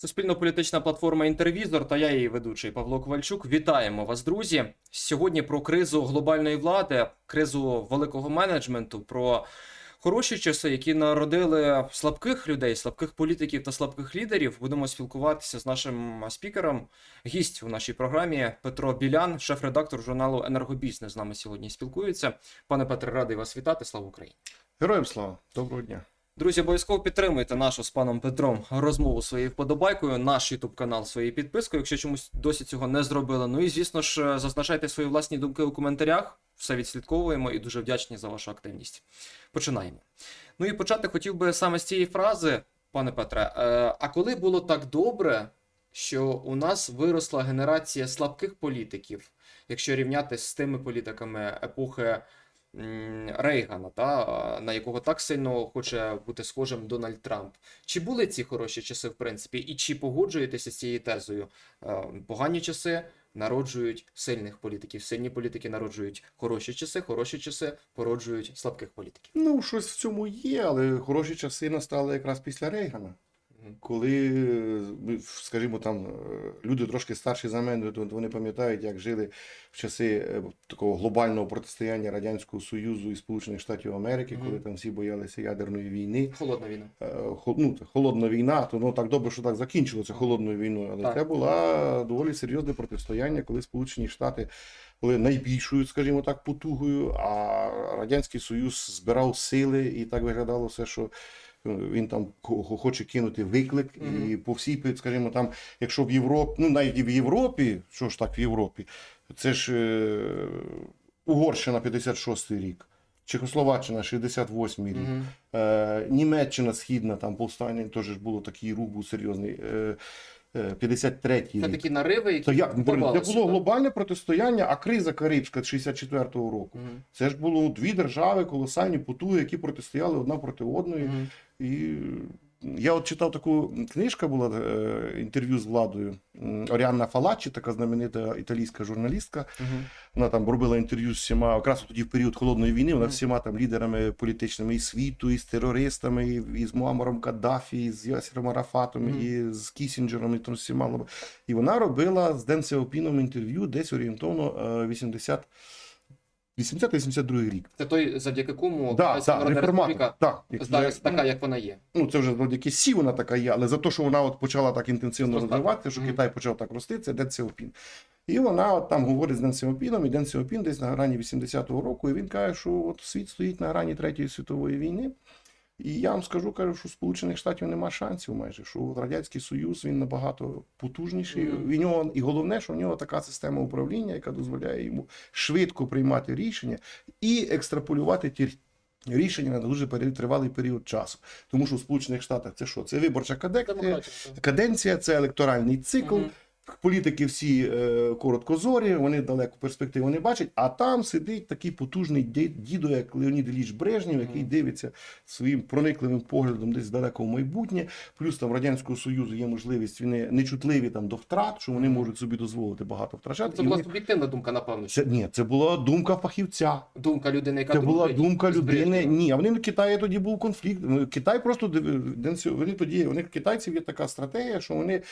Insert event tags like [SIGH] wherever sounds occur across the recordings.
Суспільно-політична платформа Інтервізор та я її ведучий Павло Ковальчук. Вітаємо вас, друзі. Сьогодні про кризу глобальної влади, кризу великого менеджменту, про хороші часи, які народили слабких людей, слабких політиків та слабких лідерів. Будемо спілкуватися з нашим спікером. Гість у нашій програмі Петро Білян, шеф-редактор журналу Енергобізнес. З нами сьогодні спілкується. Пане Петре, радий вас вітати. Слава Україні! Героям слава, доброго дня. Друзі, обов'язково підтримуйте нашу з паном Петром розмову своєю вподобайкою, наш YouTube канал своєю підпискою, якщо чомусь досі цього не зробили. Ну і звісно ж, зазначайте свої власні думки у коментарях. Все відслідковуємо і дуже вдячні за вашу активність. Починаємо. Ну і почати хотів би саме з цієї фрази, пане Петре. Е, а коли було так добре, що у нас виросла генерація слабких політиків, якщо рівняти з тими політиками епохи Рейгана, та, на якого так сильно хоче бути схожим Дональд Трамп. Чи були ці хороші часи, в принципі, і чи погоджуєтеся з цією тезою? Е, Погані часи народжують сильних політиків, сильні політики народжують хороші часи, хороші часи породжують слабких політиків. Ну, щось в цьому є, але хороші часи настали якраз після Рейгана. Коли, скажімо, там е, люди трошки старші за мене, то вони пам'ятають, як жили в часи е, такого глобального протистояння Радянського Союзу і Сполучених Штатів Америки, коли там всі боялися ядерної війни. Холодна війна. Е, хо- ну, холодна війна, то ну так добре, що так закінчилося холодною війною. Але Так. це була доволі серйозне протистояння, коли Сполучені Штати були найбільшою, скажімо так, потугою, а Радянський Союз збирав сили, і так виглядало все, що. Е, Він там хо- хоче кинути виклик, і по всій, скажімо, там, якщо в Європі, ну навіть в Європі, що ж так в Європі, це ж е, Угорщина 56 рік, Чехословаччина 68 рік, Мгм. Е, Німеччина східна, там повстання теж було такий рух був серйозний. Е, е, 53-й Це рік. такі нариви, які То як це було глобальне протистояння, а криза Карибська 64-го року. Мгм. Це ж було дві держави, колосальні потуги, які протистояли одна проти одної. Мгм. І я от читав таку книжка, була е, інтерв'ю з владою Оріанна Фалаччі, така знаменита італійська журналістка. Мгм. Вона там робила інтерв'ю з всіма, якраз тоді в період холодної війни, вона всіма там лідерами політичними і світу, і з терористами, і, і з Муамаром Каддафі, і з Ясіром Арафатом, Мгм. і з Кісінджером, і там всіма. І вона робила з Ден Сяопіном інтерв'ю десь орієнтовно е, 80 80-82 рік. Це той, завдяки кому Да, да, реформатор. Так, як це- така, як вона є. ну це вже завдяки Сі вона така є, але за те, що вона от почала так інтенсивно Зростати. розвиватися, що Мгм. Китай почав так рости, це Ден Сяопін. І вона от там говорить з Ден Сяопіном, і Ден Сяопін десь на грані 80-го року, і він каже, що от світ стоїть на грані Третьої світової війни. І я вам скажу, кажу, що Сполучених Штатів нема шансів майже, що Радянський Союз він набагато потужніший. Мгм. І, нього, і головне, що в нього така система управління, яка дозволяє йому швидко приймати рішення і екстраполювати ті рішення на дуже тривалий період часу. Тому що в Сполучених Штатах це що? Це виборча каденція, каденція, це електоральний цикл. Мгм. Політики всі е, короткозорі, вони далеку перспективу не бачать, а там сидить такий потужний ді- дідо, як Леонід Ілліч Брежнєв, який дивиться своїм проникливим поглядом десь далеко в майбутнє. Плюс там в Радянського Союзу є можливість, вони нечутливі там до втрат, що вони можуть собі дозволити багато втрачати. Це була вони- суб'єктивна думка, напевно. що Це, ні, це була думка фахівця. Думка людини, яка Це була думка людини. Ні, а вони в Китаї тоді був конфлікт. Ну, Китай просто вони тоді. Вони китайців є така стратегія, що вони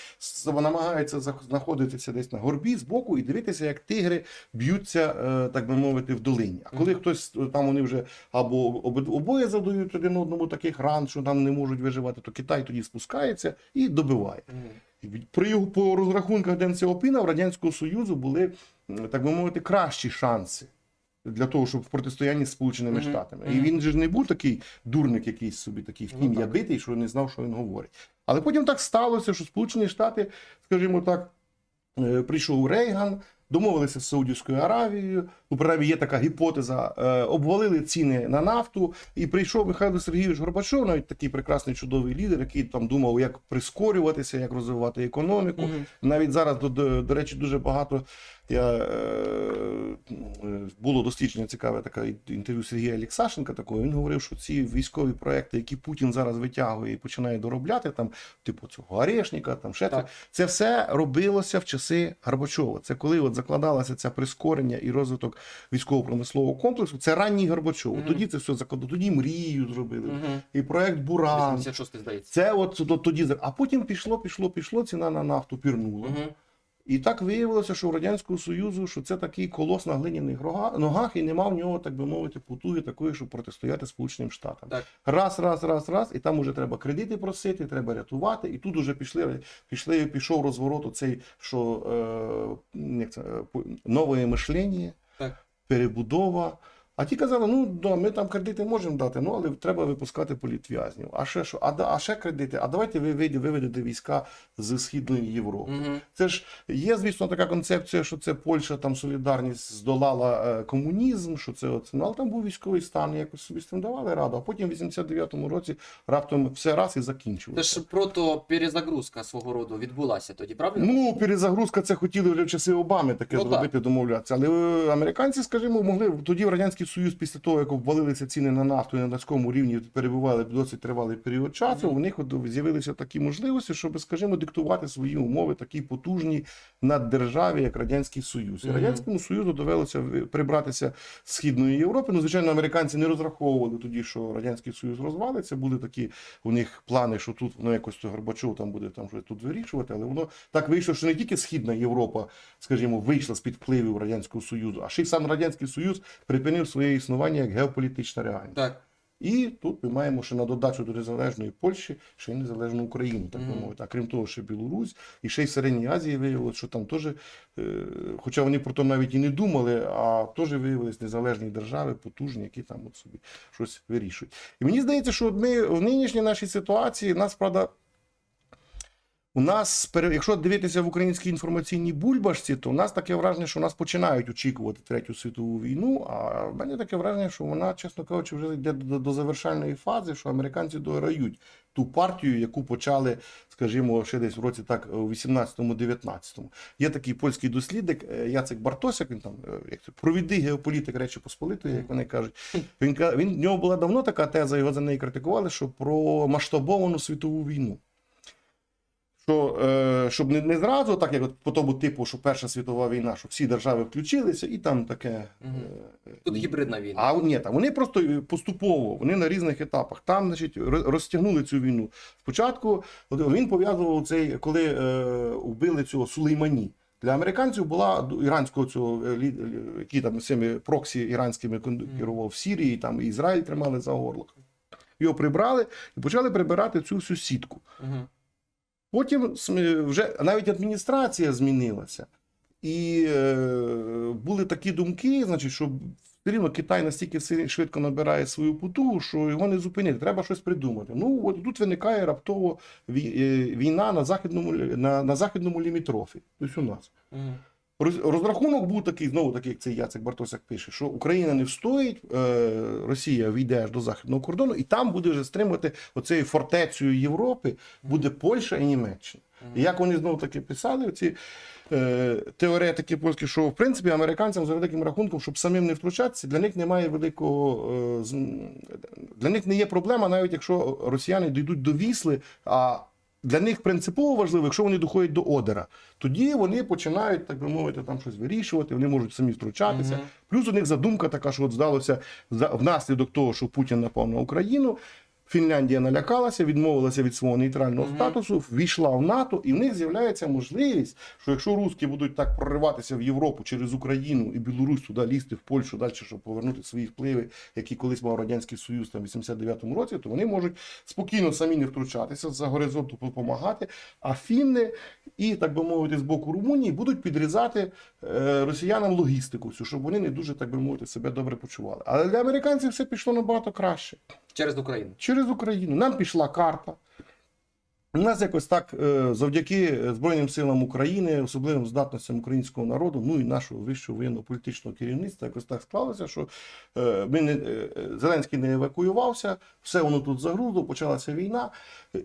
намагаються знаходитися десь на горбі збоку і дивитися, як тигри б'ються, е, так би мовити, в долині. А коли хтось е, там вони вже або обоє задають один одному таких ран, що там не можуть виживати, то Китай тоді спускається і добиває. При його по розрахунках Ден Сяопіна в Радянського Союзу були, так би мовити, кращі шанси для того, щоб в протистоянні з Сполученими Мгм. Штатами. І він же не був такий дурник, якийсь собі такий Ну, втім, я битий, що не знав, що він говорить. Але потім так сталося, що Сполучені Штати, скажімо так, прийшов Рейган. Домовилися з Саудівською Аравією. У принаймні є така гіпотеза. Е, обвалили ціни на нафту, і прийшов Михайло Сергійович Горбачов, навіть такий прекрасний чудовий лідер, який там думав, як прискорюватися, як розвивати економіку. Угу. Навіть зараз, до, до речі, дуже багато Я, е, е, було дослідження цікаве таке інтерв'ю Сергія Олексашенка такого. Він говорив, що ці військові проекти, які Путін зараз витягує і починає доробляти, там, типу цього Орешника, там ще Так. це, все робилося в часи Горбачова. Це коли от закладалося це прискорення і розвиток військово-промислового комплексу. Це ранній Горбачов. Мгм. Тоді це все закладало. Тоді мрію зробили. Угу. І проект Буран. 86 здається. Це от тоді, а потім пішло, пішло, пішло, ціна на нафту пірнула. Угу. І так виявилося, що в Радянського Союзу, що це такий колос на глиняних ногах, і нема в нього, так би мовити, потуги такої, щоб протистояти Сполученим Штатам. Так. Раз, раз, раз, раз, і там уже треба кредити просити, треба рятувати. І тут уже пішли, пішли, пішов розворот оцей, що е, як це, е, нове мишлення, Так. перебудова. А ті казали, ну да, ми там кредити можемо дати, ну але треба випускати політв'язнів. А ще що? А, а ще кредити? А давайте ви виведете війська з Східної Європи. Угу. Це ж є, звісно, така концепція, що це Польща там солідарність здолала е, комунізм, що це от, ну, але там був військовий стан, якось собі з тим давали раду. А потім в 89-му році раптом все раз і закінчилося. Це ж прото-перезагрузка свого роду відбулася тоді, правильно? Ну, перезагрузка це хотіли вже в часи Обами таке Ну, так. зробити, домовлятися. Але е, американці, скажімо, могли тоді в Радянський Союз, після того, як обвалилися ціни на нафту і на нацькому рівні перебували досить тривалий період часу. У них от з'явилися такі можливості, щоб, скажімо, диктувати свої умови такі потужні наддержаві, як Радянський Союз. І. Радянському Союзу довелося прибратися з Східної Європи. Ну, звичайно, американці не розраховували тоді, що Радянський Союз розвалиться. Були такі у них плани, що тут ну, якось то Горбачов там буде там щось тут вирішувати, але воно так вийшло, що не тільки Східна Європа, скажімо, вийшла з під впливів Радянського Союзу, а ще й сам Радянський Союз припинив своє існування як геополітична реальність. Так. І тут ми маємо ще на додачу до незалежної Польщі, ще й незалежну Україну, так би Мгм. мовити. А крім того, ще Білорусь, і ще й в Середній Азії виявилося, що там теж, е, хоча вони про то навіть і не думали, а теж виявились незалежні держави, потужні, які там от собі щось вирішують. І мені здається, що ми в нинішній нашій ситуації нас, правда. У нас, якщо дивитися в українській інформаційній бульбашці, то у нас таке враження, що нас починають очікувати третю світову війну. А в мене таке враження, що вона, чесно кажучи, вже йде до, до завершальної фази, що американці дограють ту партію, яку почали, скажімо, ще десь в році так у 18-19. Є такий польський дослідник е, Яцек Бартосяк, він там е, як це провідний геополітик Речі Посполитої, як вони кажуть. Він він в нього була давно така теза, його за неї критикували, що про масштабовану світову війну. Що, е, щоб не, не зразу, так як от по тому типу, що Перша світова війна, що всі держави включилися, і там таке. Е, Тут гібридна війна. а ні, там вони просто е, поступово, вони на різних етапах. Там, значить, розтягнули цю війну. Спочатку от він пов'язував цей, коли е, вбили цього Сулеймані. Для американців була іранського цього е, лі- там цими проксі іранськими керував в Сірії, там і Ізраїль тримали за горло. Його прибрали і почали прибирати цю всю сітку. Потім вже навіть адміністрація змінилася. І е, були такі думки, значить, що все рівно Китай настільки швидко набирає свою путу, що його не зупинити. Треба щось придумати. Ну, от тут виникає раптово е, війна на західному, на, на західному лімітрофі. Тобто у нас. Роз- Розрахунок був такий, знову такий, як цей Яцек Бартосяк пише, що Україна не встоїть, е, Росія війде аж до західного кордону, і там буде вже стримувати оцею фортецею Європи, буде Польща і Німеччина. І як вони знову таки писали, ці е, теоретики польські, що в принципі американцям за великим рахунком, щоб самим не втручатися, для них немає великого е, для них не є проблема, навіть якщо росіяни дійдуть до Вісли. А для них принципово важливо, якщо вони доходять до Одера, тоді вони починають, так би мовити, там щось вирішувати, вони можуть самі втручатися. Мгм. Плюс у них задумка така, що от здалося внаслідок того, що Путін напав на Україну. Фінляндія налякалася, відмовилася від свого нейтрального Мгм. статусу, ввійшла в НАТО, і в них з'являється можливість, що якщо русські будуть так прориватися в Європу через Україну і Білорусь туди лізти в Польщу далі, щоб повернути свої впливи, які колись мав радянський союз там в 89-му році, то вони можуть спокійно самі не втручатися за горизонту допомагати. А фінни і так би мовити, з боку Румунії будуть підрізати е, росіянам логістику, всю, щоб вони не дуже так би мовити себе добре почували. Але для американців все пішло набагато краще Через Україну. через Україну. Нам пішла карта. У нас якось так, е, завдяки Збройним силам України, особливим здатностям українського народу, ну і нашого вищого воєнно-політичного керівництва, якось так склалося, що е, ми не, е, Зеленський не евакуювався, все воно тут загрузло, почалася війна.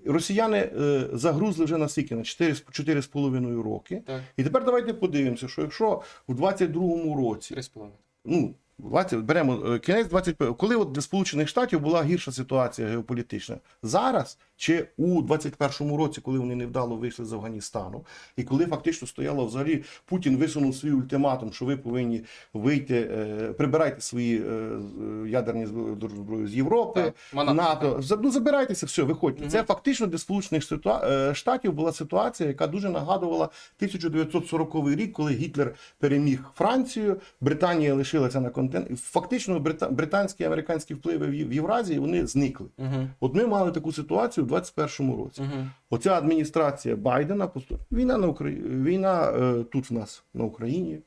Росіяни загрузли вже на скільки? На 4, 4,5 роки. Так, І тепер давайте подивимося, що якщо у 22-му році 3,5. ну, 20, беремо е, кінець 21, коли от для Сполучених Штатів була гірша ситуація геополітична. Зараз чи у 21-му році, коли вони невдало вийшли з Афганістану, і коли фактично стояло взагалі Путін висунув свій ультиматум, що ви повинні вийти, е, прибирайте свої е, ядерні зброї з Європи, Так, НАТО. Ну забирайтеся, все, виходьте. Мгм. Це фактично для Сполучених е, Штатів була ситуація, яка дуже нагадувала 1940 рік, коли Гітлер переміг Францію, Британія лишилася на континенті. Фактично, брита- британські і американські впливи в в Євразії вони зникли. Угу. От ми мали таку ситуацію в 21-му році. Угу. Оця адміністрація Байдена війна на Украї... війна е, тут в нас на Україні.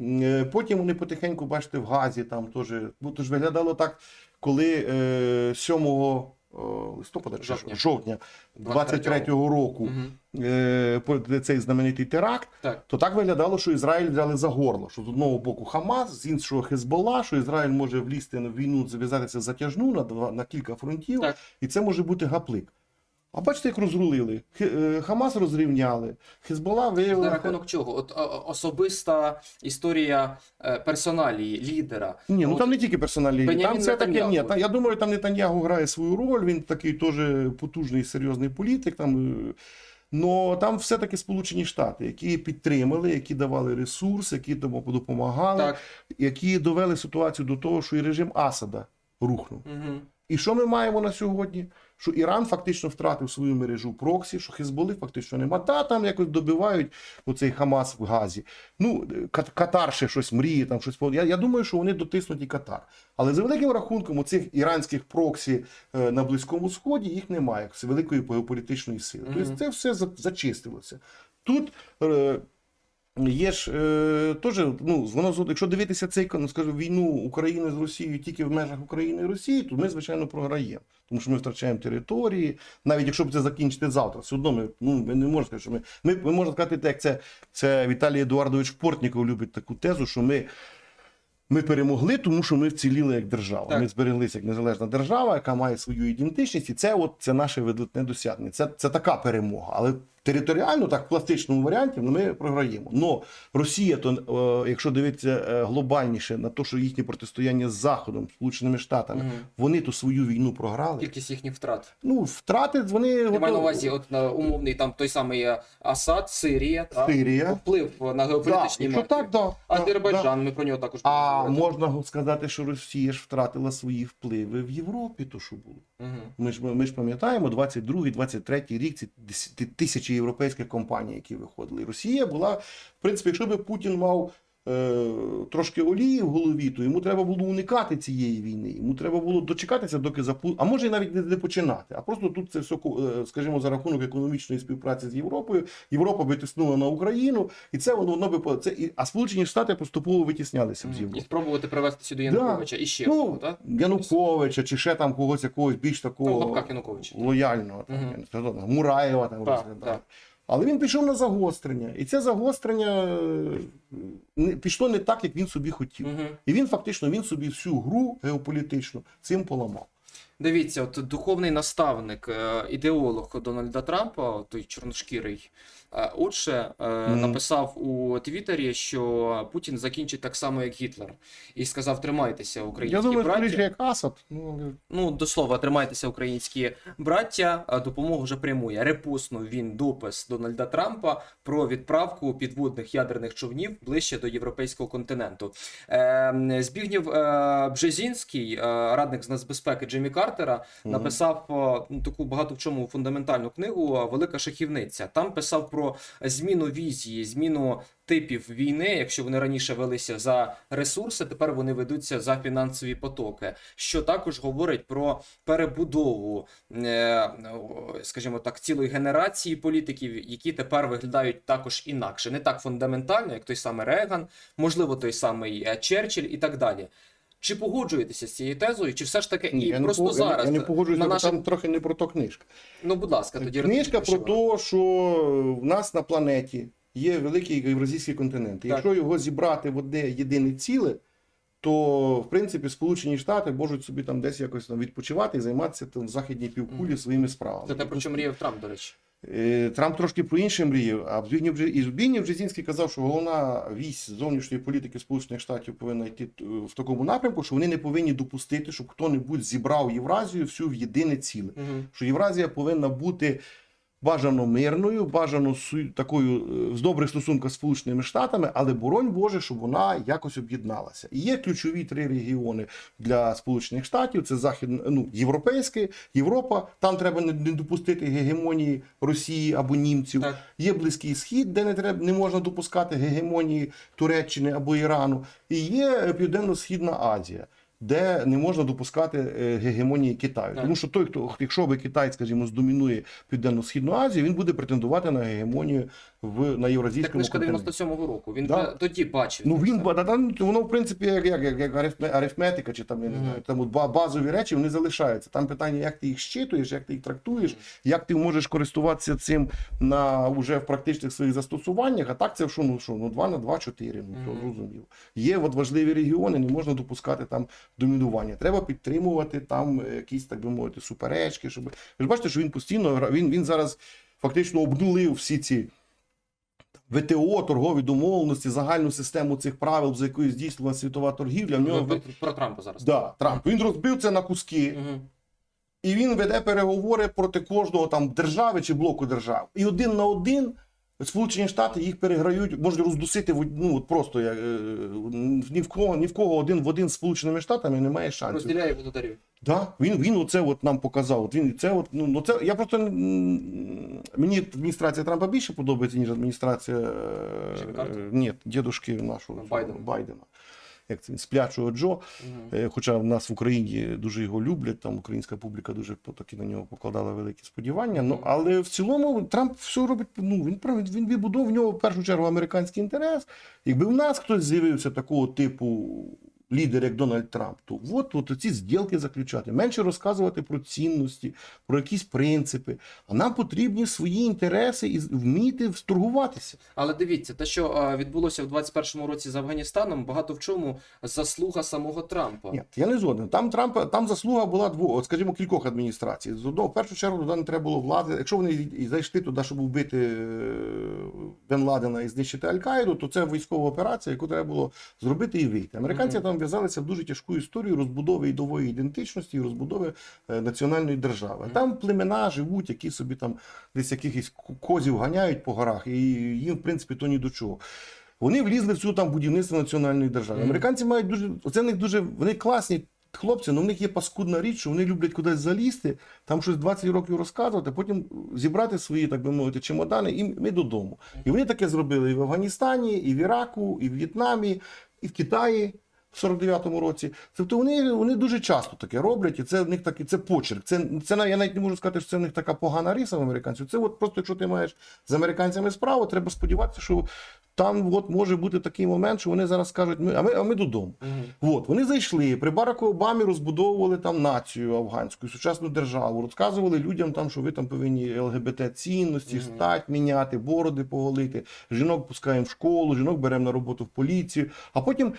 Е, Потім вони потихеньку, бачите, в Газі там теж. Ну, то ж виглядало так, коли е, 7 е, листопада чи Жовтня. жовтня 23-го року Угу. е, цей знаменитий теракт, Так. то так виглядало, що Ізраїль взяли за горло. Що з одного боку Хамас, з іншого Хезбола, що Ізраїль може влізти на війну, зав'язатися затяжну на, два, на кілька фронтів, Так. і це може бути гаплик. А бачите, як розрулили. Е, Хамас розрівняли, Хезбола виявила. рахунок чого? От особиста історія е, персоналії, лідера. Ні, ну От там не тільки персональні. Бенямін Там це таке. Ні, Нетаньяху. та- я думаю, там Нетаньягу грає свою роль. Він такий теж потужний, серйозний політик. Там, е, но там все-таки Сполучені Штати, які підтримали, які давали ресурс, які тому допомагали, Так. які довели ситуацію до того, що і режим Асада рухнув. Угу. І що ми маємо на сьогодні? Що Іран фактично втратив свою мережу проксі, що Хезболи фактично нема. Та там якось добивають оцей Хамас в Газі. Ну, Кат- Катар ще щось мріє, там щось. Я, я думаю, що вони дотиснуть і Катар. Але за великим рахунком, оцих іранських проксі е, на Близькому Сході їх немає, з великої геополітичної сили. Мгм. Тобто це все зачистилося. Тут. Є ж е, теж, ну, воно, якщо дивитися цей ну, скажімо, війну України з Росією тільки в межах України і Росії, то ми, звичайно, програємо. Тому що ми втрачаємо території, навіть якщо б це закінчити завтра, все одно ми, ну, ми не можемо сказати, що ми. Ми, ми можемо сказати, як це, це Віталій Едуардович Портніков любить таку тезу, що ми. Ми перемогли, тому що ми вціліли як держава. Так. Ми збереглися як незалежна держава, яка має свою ідентичність, і це от це наше видатне досягнення. Це, це така перемога. Але територіально, так в пластичному варіанті, ми програємо. Но Росія, то е, якщо дивитися е, глобальніше на те, що їхнє протистояння з Заходом, Сполученими Штатами, Угу. вони ту свою війну програли. Кількість їхніх втрат. Ну втрати вони Я маю на увазі, от на умовний там той самий е, Асад, Сирія, та, Сирія. вплив на геополітичні марки. так, да, да, да. Азербайджан, ми про нього також А говорити. можна сказати, що Росія ж втратила свої впливи в Європі, то що було. Мгм. Ми ж ми ж пам'ятаємо 22-й, 23-й рік ці дес- тисячі європейських компаній, які виходили. І Росія була, в принципі, якщо би Путін мав трошки олії в голові, то йому треба було уникати цієї війни. Йому треба було дочекатися, доки запу... а може і навіть не, починати. А просто тут це все, е, скажімо, за рахунок економічної співпраці з Європою. Європа би тиснула на Україну, і це воно, воно би це а Сполучені Штати поступово витіснялися з Європи. І спробувати привести сюди Да. Януковича і ще одного, Ну, так? Януковича чи ще там когось якогось більш Ну, такого лапках Януковича. лояльного, не знаю, там, Мураєва там так. Але він пішов на загострення, і це загострення е, пішло не так, як він собі хотів. Угу. І він фактично він собі всю гру геополітичну цим поламав. Дивіться, от духовний наставник, е, ідеолог Дональда Трампа, той чорношкірий, отже, е, Мгм. написав у Твіттері, що Путін закінчить так само, як Гітлер, і сказав: тримайтеся, Я українські думаю, браття. як Асад. Ну, Ну, до слова, тримайтеся, українські браття. а Допомогу вже прямує. Репостнув він допис Дональда Трампа про відправку підводних ядерних човнів ближче до європейського континенту. Е, Збігнів е, Бжезінський, е, радник з нацбезпеки Джиммі Картера, написав е, ну, таку багато в чому фундаментальну книгу е, Велика шахівниця. Там писав про зміну візії, зміну типів війни. Якщо вони раніше велися за ресурси, тепер вони ведуться за фінансові потоки. Що також говорить про перебудову, е, скажімо так, цілої генерації політиків, які тепер виглядають також інакше, не так фундаментально, як той самий Реган, можливо, той самий е, Черчилль і так далі. Чи погоджуєтеся з цією тезою, чи все ж таки Ні, і я, просто не, зараз я не погоджуюся, на бо наших... там трохи не про то книжка. Ну, будь ласка, тоді Книжка про те, що в нас на планеті є великий євразійський континент. І Так. Якщо його зібрати в одне єдине ціле, то в принципі Сполучені Штати можуть собі там десь якось там відпочивати і займатися там в західній півкулі Мгм. своїми справами. Це те, про що мріяв Трамп, до речі. Е, Трамп трошки про інше мріяв, а Збігнів Бжезінський казав, що головна вісь зовнішньої політики Сполучених Штатів повинна йти е, в такому напрямку, що вони не повинні допустити, щоб хто-небудь зібрав Євразію всю в єдине ціле. Угу. Що Євразія повинна бути бажано мирною, бажано такою е, з добрих стосунках з Сполученими Штатами, але боронь Боже, щоб вона якось об'єдналася. І є ключові три регіони для Сполучених Штатів: це західне, ну, європейське, Європа. Там треба не, допустити гегемонії Росії або німців. Так. Є Близький Схід, де не треба не можна допускати гегемонії Туреччини або Ірану. І є Південно-Східна Азія. Де не можна допускати е, гегемонії Китаю, тому що той, хто якщо би Китай, скажімо, здомінує південно-східну Азію, він буде претендувати на гегемонію в на євразійському книжка континенті. 97-го року. Він Да. тоді бачив. Ну він ба- да, да, воно в принципі як, як, як, як арифметика, чи там я не Мгм. знаю, там от базові речі вони залишаються. Там питання, як ти їх щитуєш, як ти їх трактуєш, як ти можеш користуватися цим на уже в практичних своїх застосуваннях. А так це що ну що ну 2 на 2, 4, ну що Мгм. зрозуміло. Є от важливі регіони, не можна допускати там домінування. Треба підтримувати там е, якісь, так би мовити, суперечки. Щоб ви ж бачите, що він постійно він, він зараз фактично обнулив всі ці. ВТО, торгові домовленості, загальну систему цих правил, за якою здійснювала світова торгівля. В нього Ви про Трампа зараз. да, Трамп. Він розбив це на куски, Угу. і він веде переговори проти кожного там держави чи блоку держав. І один на один Сполучені Штати їх переграють, можуть роздусити ну, от просто як, е, ні в кого ні в кого один в один з Сполученими Штатами немає шансів. Розділяє володарів. Да, він, він оце от нам показав. От він це от, ну, ну це я просто мені адміністрація Трампа більше подобається, ніж адміністрація е, е, ні, дідушки нашого Байдена. Байдена. Як це сплячого Джо. Е, Хоча в нас в Україні дуже його люблять, там українська публіка дуже таки на нього покладала великі сподівання. Ну але в цілому Трамп все робить. Ну він він відбудов в нього в першу чергу американський інтерес. Якби в нас хтось з'явився такого типу. Лідер, як Дональд Трамп, то от, от ці зділки заключати, менше розказувати про цінності, про якісь принципи. А нам потрібні свої інтереси і вміти торгуватися. Але дивіться, те, що відбулося в 21-му році з Афганістаном, багато в чому заслуга самого Трампа. Ні, я не згоден. Там Трампа там заслуга була двох, скажімо, кількох адміністрацій. З одного в першу чергу туди не треба було влади. Якщо вони зайшли туди, щоб вбити е, Бен Ладена і знищити Аль-Каїду, то це військова операція, яку треба було зробити і вийти. Американці Мгм. там в'язалися в дуже тяжку історію розбудови ідової ідентичності і розбудови е, національної держави. Мгм. Там племена живуть, які собі там десь якихось козів ганяють по горах, і їм, в принципі, то ні до чого. Вони влізли в цю там будівництво національної держави. Мгм. Американці мають дуже оце в них дуже вони класні. Хлопці, ну в них є паскудна річ, що вони люблять кудись залізти, там щось 20 років розказувати, потім зібрати свої, так би мовити, чемодани, і ми додому. І вони таке зробили і в Афганістані, і в Іраку, і в В'єтнамі, і в Китаї. В 49-му році. Тобто вони, вони дуже часто таке роблять, і це в них такий це почерк. Це, це я навіть не можу сказати, що це в них така погана риса в американців. Це от просто, якщо ти маєш з американцями справу, треба сподіватися, що там от може бути такий момент, що вони зараз скажуть, ми, а ми, а ми додому. Угу. От, вони зайшли, при Бараку Обамі розбудовували там націю афганську, сучасну державу, розказували людям, там, що ви там повинні ЛГБТ-цінності, Мгм. стать міняти, бороди поголити, жінок пускаємо в школу, жінок беремо на роботу в поліцію. А потім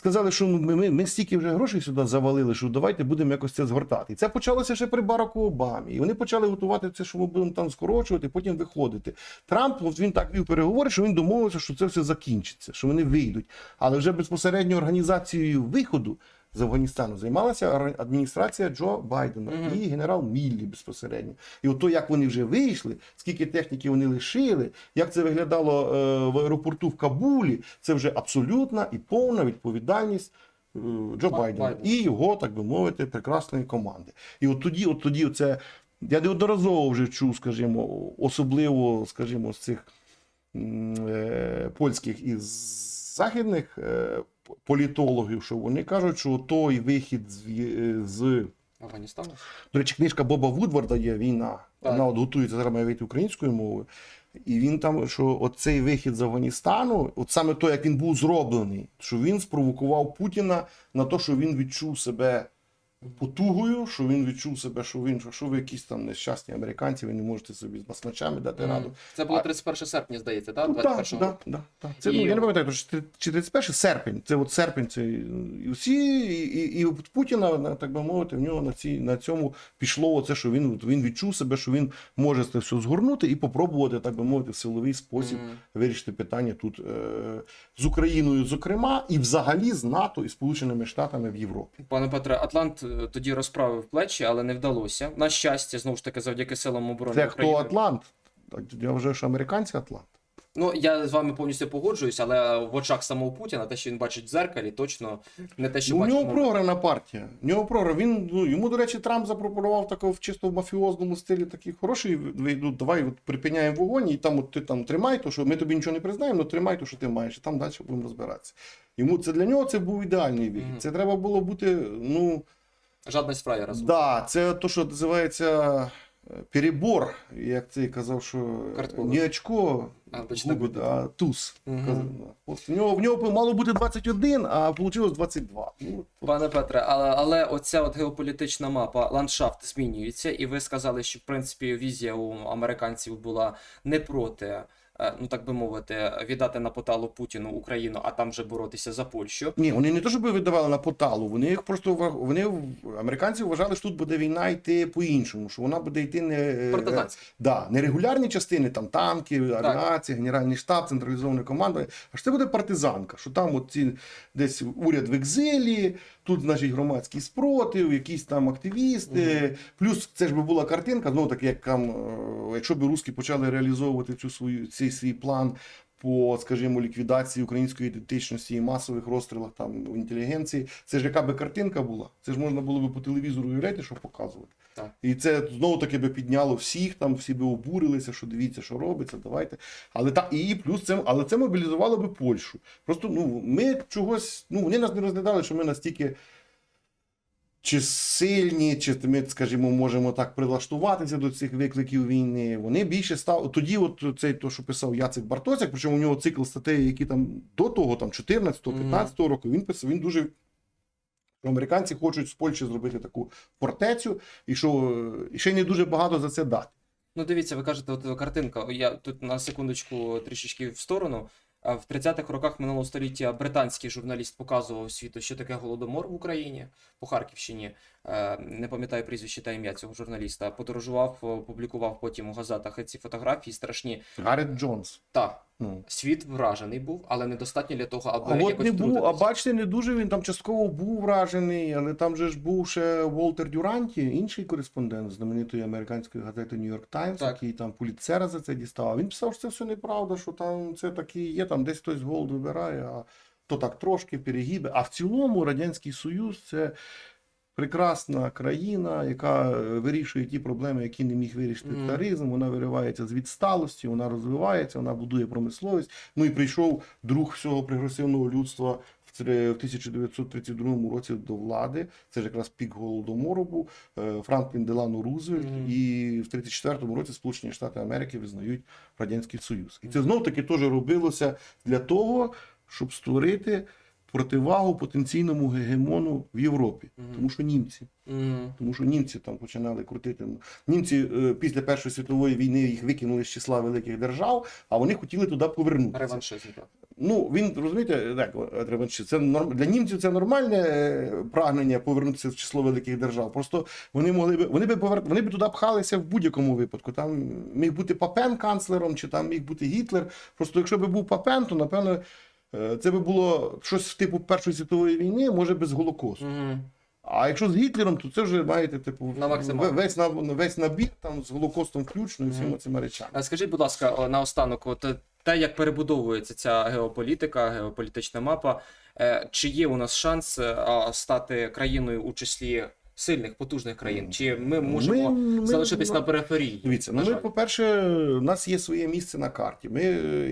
сказали, що ну, ми, ми, ми стільки вже грошей сюди завалили, що давайте будемо якось це згортати. І це почалося ще при Бараку Обамі. І вони почали готувати це, що ми будемо там скорочувати, потім виходити. Трамп от він так вів переговори, що він домовився, що це все закінчиться, що вони вийдуть. Але вже безпосередньо організацією виходу з Афганістану займалася адміністрація Джо Байдена Мгм. і генерал Міллі безпосередньо. І от то, як вони вже вийшли, скільки техніки вони лишили, як це виглядало е, в аеропорту в Кабулі, це вже абсолютна і повна відповідальність. е, Джо Байдена Байдена. і його, так би мовити, прекрасної команди. І от тоді, от тоді, це я неодноразово вже чув, скажімо, особливо, скажімо, з цих е, польських і західних е, політологів, що вони кажуть, що той вихід з, з Афганістану. до речі, книжка Боба Вудварда є війна. Так. Вона от готується зараз навіть українською мовою. І він там, що оцей вихід з Афганістану, от саме той, як він був зроблений, що він спровокував Путіна на те, що він відчув себе потугою, що він відчув себе, що він, що ви якісь там нещасні американці, ви не можете собі з басмачами дати раду. Це було А- 31 серпня, здається, так? Ну, так, 21 да, да, да. Це, І- ну, я не пам'ятаю, чи 31 серпень. Це от серпень, це і всі, і, і, і у Путіна, на- так би мовити, в нього на, цій, на цьому пішло оце, що він, от він відчув себе, що він може це все згорнути і попробувати, так би мовити, в силовий спосіб вирішити питання тут е, з Україною, зокрема, і взагалі з НАТО і Сполученими Штатами в Європі. Пане Петре, Атлант тоді розправив плечі, але не вдалося. На щастя, знову ж таки, завдяки силам оборони Це хто України. Атлант? Так, Я вважаю, що американці Атлант. Ну я з вами повністю погоджуюсь, але в очах самого Путіна, те, що він бачить в дзеркалі, точно не те, що Ну, у нього програна партія. У нього програна. Він, ну, йому, до речі, Трамп запропонував такого в чисто в мафіозному стилі такий хороший. ви- Ну, давай от, припиняємо вогонь, і там от, ти там тримай, то що ми тобі нічого не признаємо, але тримай то, що ти маєш, і там далі будемо розбиратися. Йому це для нього це був ідеальний вихід. Це треба було бути. Ну Жадність фраєра. да, це то, що називається. е, Перебор, як цей казав, що Карткова. не очко, А, губить, а туз. Мгм. Казав, да. От в нього в нього мало бути 21, а вийшло 22. Ну, Пане Петре, але, але оця от геополітична мапа, ландшафт змінюється, і ви сказали, що в принципі візія у американців була не проти, е, ну так би мовити, віддати на поталу Путіну Україну, а там вже боротися за Польщу. Ні, вони не то, щоб видавали на поталу, вони їх просто вони американці вважали, що тут буде війна йти по-іншому, що вона буде йти не, е, да, не регулярні частини, там танки, авіація, генеральний штаб, централізоване командування, а що це буде партизанка, що там от ці десь уряд в екзилі, тут, значить, громадський спротив, якісь там активісти. Плюс це ж би була картинка, знову так як там, е, якщо б русські почали реалізовувати цю свою цей свій план. По, скажімо, ліквідації української ідентичності і масових розстрілах там в інтелігенції, це ж яка би картинка була? Це ж можна було би по телевізору уявляти, що показувати. Так. І це знову таки би підняло всіх, там всі би обурилися, що дивіться, що робиться, давайте. Але та і плюс це, але це мобілізувало би Польщу. Просто ну ми чогось, ну вони нас не розглядали, що ми настільки. Чи сильні, чи ми, скажімо, можемо так прилаштуватися до цих викликів війни. Вони більше став тоді, от цей то, що писав Яцик Бартосяк, причому у нього цикл статей, які там до того, там 14-15 року, він писав, він дуже американці хочуть з Польщі зробити таку фортецю, і що і ще не дуже багато за це дати. Ну, дивіться, ви кажете, от картинка. Я тут на секундочку трішечки в сторону. В 30-х роках минулого століття британський журналіст показував світу, що таке голодомор в Україні по Харківщині. Е, Не пам'ятаю прізвище та ім'я цього журналіста. Подорожував, е, публікував потім у газетах ці фотографії страшні. Гаррет Джонс. Так, Ну. світ вражений був, але недостатньо для того, аби А от якось не був, а бачите, не дуже він там частково був вражений, але там же ж був ще Волтер Дюранті, інший кореспондент знаменитої американської газети Нью-Йорк Таймс, який там поліцера за це дістав. Він писав, що це все неправда, що там це такі є, там десь хтось голод вибирає, а то так трошки перегиби. А в цілому Радянський Союз це. Прекрасна країна, яка е, вирішує ті проблеми, які не міг вирішити Мгм. царизм. Вона виривається з відсталості, вона розвивається, вона будує промисловість. Ну і прийшов друг всього прогресивного людства в три- в 1932 році до влади. Це ж якраз пік голодомору був е, Франклін Делано Рузвельт. Мгм. І в 34-му році Сполучені Штати Америки визнають Радянський Союз. І це знов таки теж робилося для того, щоб створити противагу потенційному гегемону в Європі, Мгм. тому що німці. Мгм. Тому що німці там починали крутити. Німці е, після Першої світової війни їх викинули з числа великих держав, а вони хотіли туди повернутися. Реваншизм. так. Ну він розумієте, так реваншизм, це норм для німців. Це нормальне е, прагнення повернутися в число великих держав. Просто вони могли би вони би повер... вони би туди пхалися в будь-якому випадку. Там міг бути Папен канцлером, чи там міг бути Гітлер. Просто якщо би був Папен, то напевно. Е, Це би було щось типу Першої світової війни, може без Голокосту. Мгм. А якщо з Гітлером, то це вже маєте типу На максималку. весь на весь набір там з Голокостом включно і всіма Мгм. цими речами. А Скажіть, будь ласка, наостанок, от е, те, як перебудовується ця геополітика, геополітична мапа, е, чи є у нас шанс е, стати країною у числі сильних, потужних країн? Чи ми можемо Ми- ми- залишитись на периферії? Дивіться, на ну ми, по-перше, у нас є своє місце на карті. Ми,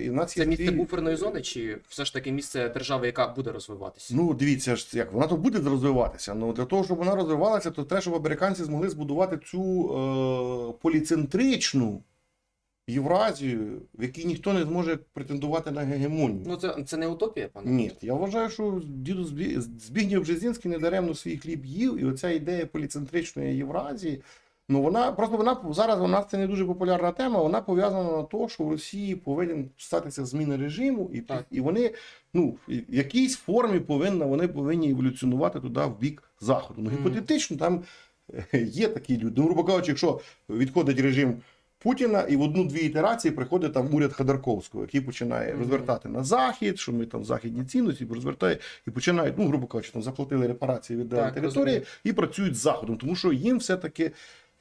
і в нас є Це місце свій- буферної зони, чи все ж таки місце держави, яка буде розвиватися? Ну, дивіться, ж як вона то буде розвиватися. Ну для того, щоб вона розвивалася, то треба, щоб американці змогли збудувати цю е, поліцентричну Євразію, в якій ніхто не зможе претендувати на гегемонію. Ну це, це не утопія, пане? Ні, я вважаю, що діду Збі- Збігнєв Бжезінський недаремно свій хліб їв, і оця ідея поліцентричної Євразії. Ну вона просто вона зараз вона це не дуже популярна тема. Вона пов'язана на те, що в Росії повинен статися зміна режиму, і, Так. і вони ну в якійсь формі повинна вони повинні еволюціонувати туди в бік заходу. Ну гіпотетично там е, є такі люди. Ну, грубо кажучи, якщо відходить режим Путіна, і в одну-дві ітерації приходить там уряд Ходорковського, який починає розвертати на захід, що ми там західні цінності, розвертає і починають, ну, грубо кажучи, там заплатили репарації від Так, території розумію. і працюють з заходом, тому що їм все-таки.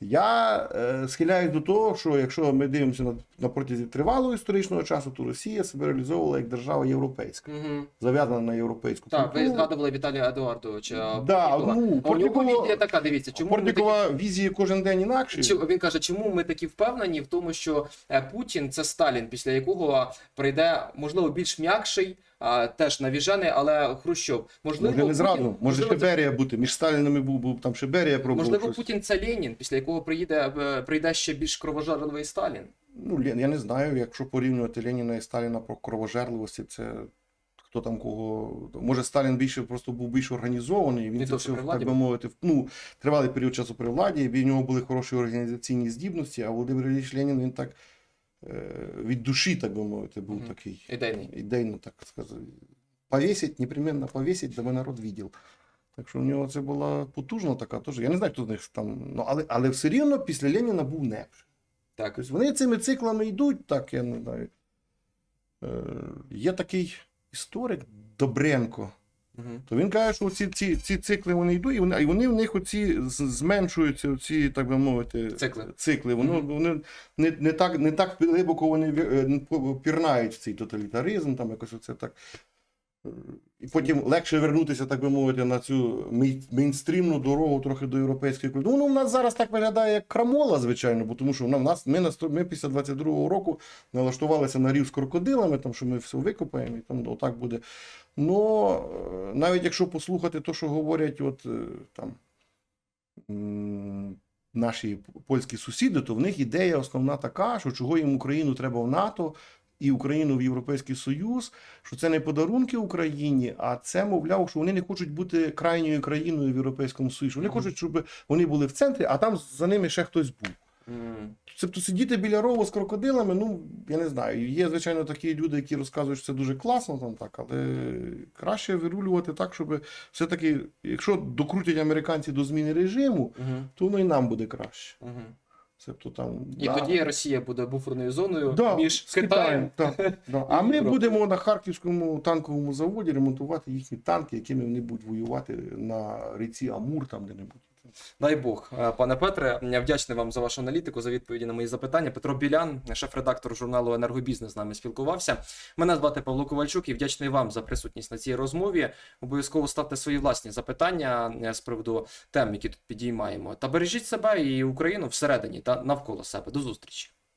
Я е, схиляюсь до того, що якщо ми дивимося на, на протязі тривалого історичного часу, то Росія себе реалізовувала як держава європейська, Угу. зав'язана на європейську Так, ви згадували Віталія Едуардовича. Да, ну, А у нього Портнікова- візія така, дивіться, чому ми такі візії кожен день інакші. Чи він каже, чому ми такі впевнені в тому, що е, Путін це Сталін, після якого прийде можливо більш м'якший, а, теж навіжений, але Хрущов. Можливо, Може не зразу, Путін- може можливо, це- бути. Між Сталінами був, був там ще Берія пробував. можливо, щось. Путін це Ленін, після якого приїде е, прийде ще більш кровожерливий Сталін. Ну, я не знаю, якщо порівнювати Леніна і Сталіна по кровожерливості, це хто там кого. Може, Сталін більше просто був більш організований. Він Не це все, так би мовити, ну, тривалий період часу при владі, і в нього були хороші організаційні здібності, а Володимир Ілліч Ленін він так від душі, так би мовити, був Мгм. такий Ідейний. ідейно, так сказати. Повісить, непременно повісить, даби народ видів. Так що в нього це була потужна така теж. Я не знаю, хто з них там. Ну, але, але все рівно після Леніна був непш. Так. Тобто вони цими циклами йдуть, так, я не знаю. Е, є такий історик Добренко. То він каже, що ці, ці, ці цикли вони йдуть, і вони, і вони в них оці зменшуються, оці, так би мовити, Цикли. цикли. Воно, Мгм. вони не, не, так, не так глибоко вони е, пірнають в цей тоталітаризм, там якось оце так. І потім легше вернутися, так би мовити, на цю мейнстрімну дорогу трохи до європейської культури. Ну, у нас зараз так виглядає як крамола, звичайно, бо тому що в нас ми, ми після 22-го року налаштувалися на рів з крокодилами, там, що ми все викопаємо, і там отак буде. Ну, навіть якщо послухати те, що говорять, от е, там. Наші польські сусіди, то в них ідея основна така, що чого їм Україну треба в НАТО і Україну в Європейський Союз, що це не подарунки Україні, а це, мовляв, що вони не хочуть бути крайньою країною в Європейському Союзі. Вони хочуть, щоб вони були в центрі, а там за ними ще хтось був. М. Тобто сидіти біля рову з крокодилами, ну я не знаю. Є, звичайно, такі люди, які розказують, що це дуже класно, там так, але краще вирулювати так, щоб все-таки, якщо докрутять американці до зміни режиму, Мгм. то воно і нам буде краще. Мгм. Тобто там І тоді Росія буде буферною зоною да, між з Китаєм. Так, [LAUGHS] да. А ми Європою. будемо на харківському танковому заводі ремонтувати їхні танки, якими вони будуть воювати на ріці Амур, там де-небудь. Дай Бог, Е, пане Петре, я вдячний вам за вашу аналітику, за відповіді на мої запитання. Петро Білян, шеф-редактор журналу Енергобізнес, з нами спілкувався. Мене звати Павло Ковальчук і вдячний вам за присутність на цій розмові. Обов'язково ставте свої власні запитання е, з приводу тем, які тут підіймаємо. Та бережіть себе і Україну всередині та навколо себе. До зустрічі.